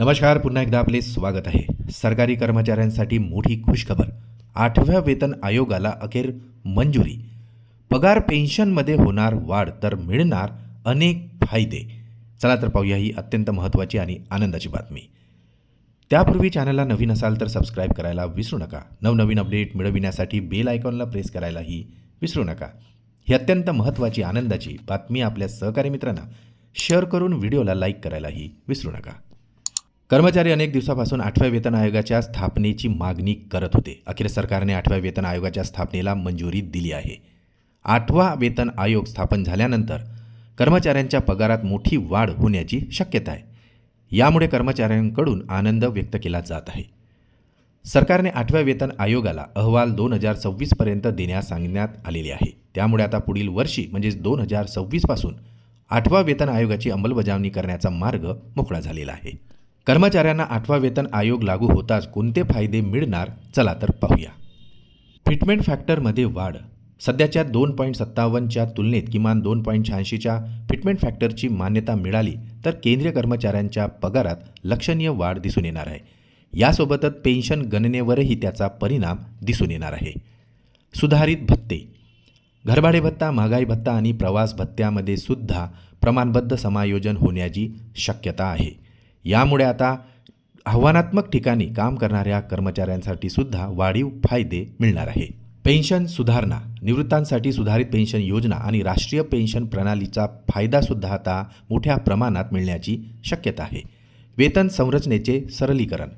नमस्कार पुन्हा एकदा आपले स्वागत आहे. सरकारी कर्मचाऱ्यांसाठी मोठी खुशखबर. आठव्या वेतन आयोगाला अखेर मंजुरी. पगार पेन्शनमध्ये होणार वाढ तर मिळणार अनेक फायदे. चला तर पाहूया ही अत्यंत महत्त्वाची आणि आनंदाची बातमी. त्यापूर्वी चॅनलला नवीन असाल तर सबस्क्राईब करायला विसरू नका. नवनवीन अपडेट मिळविण्यासाठी बेल आयकॉनला प्रेस करायलाही विसरू नका. ही अत्यंत महत्त्वाची आनंदाची बातमी आपल्या सहकारी मित्रांना शेअर करून व्हिडिओला लाईक करायलाही विसरू नका. कर्मचारी अनेक दिवसापासून आठव्या वेतन आयोगाच्या स्थापनेची मागणी करत होते. अखेर सरकारने आठव्या वेतन आयोगाच्या स्थापनेला मंजुरी दिली आहे. आठवा वेतन आयोग स्थापन झाल्यानंतर कर्मचाऱ्यांच्या पगारात मोठी वाढ होण्याची शक्यता आहे. यामुळे कर्मचाऱ्यांकडून आनंद व्यक्त केला जात आहे. सरकारने आठव्या वेतन आयोगाला अहवाल दोन हजार सव्वीसपर्यंत देण्यास सांगण्यात आलेले आहे. त्यामुळे आता पुढील वर्षी म्हणजेच दोन हजार सव्वीसपासून आठवा वेतन आयोगाची अंमलबजावणी करण्याचा मार्ग मोकळा झालेला आहे. कर्मचाऱ्यांना आठवा वेतन आयोग लागू होताच कोणते फायदे मिळणार चला तर पाहूया. फिटमेंट फॅक्टरमध्ये वाढ. सध्याच्या दोन पॉईंट सत्तावन्नच्या तुलनेत किमान दोन पॉईंट शहाऐंशीच्या फिटमेंट फॅक्टरची मान्यता मिळाली तर केंद्रीय कर्मचाऱ्यांच्या पगारात लक्षणीय वाढ दिसून येणार आहे. यासोबतच पेन्शन गणनेवरही त्याचा परिणाम दिसून येणार आहे. सुधारित भत्ते. घरभाडे भत्ता महागाई भत्ता आणि प्रवास भत्त्यामध्ये सुद्धा प्रमाणबद्ध समायोजन होण्याची शक्यता आहे. यामुळे आता आव्हानात्मक ठिकाणी काम करणाऱ्या कर्मचाऱ्यांसाठी सुद्धा वाढीव फायदे मिळणार आहे. पेन्शन सुधारणा निवृत्तांसाठी सुधारित पेन्शन योजना आणि राष्ट्रीय पेन्शन प्रणालीचा फायदासुद्धा आता मोठ्या प्रमाणात मिळण्याची शक्यता आहे. वेतन संरचनेचे सरलीकरण.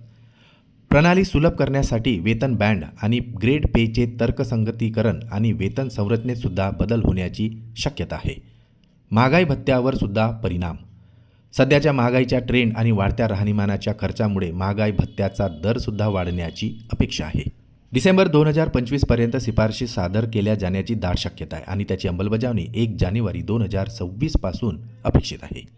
प्रणाली सुलभ करण्यासाठी वेतन बँड आणि ग्रेड पेचे तर्कसंगतीकरण आणि वेतन संरचनेतसुद्धा बदल होण्याची शक्यता आहे. महागाई भत्त्यावर सुद्धा परिणाम. सध्याच्या महागाईच्या ट्रेंड आणि वाढत्या राहणीमानाच्या खर्चामुळे महागाई भत्त्याचा दरसुद्धा वाढण्याची अपेक्षा आहे. डिसेंबर दोन हजार पंचवीसपर्यंत शिफारशी सादर केल्या जाण्याची दाट शक्यता आहे आणि त्याची अंमलबजावणी एक जानेवारी दोन हजार सव्वीसपासून अपेक्षित आहे.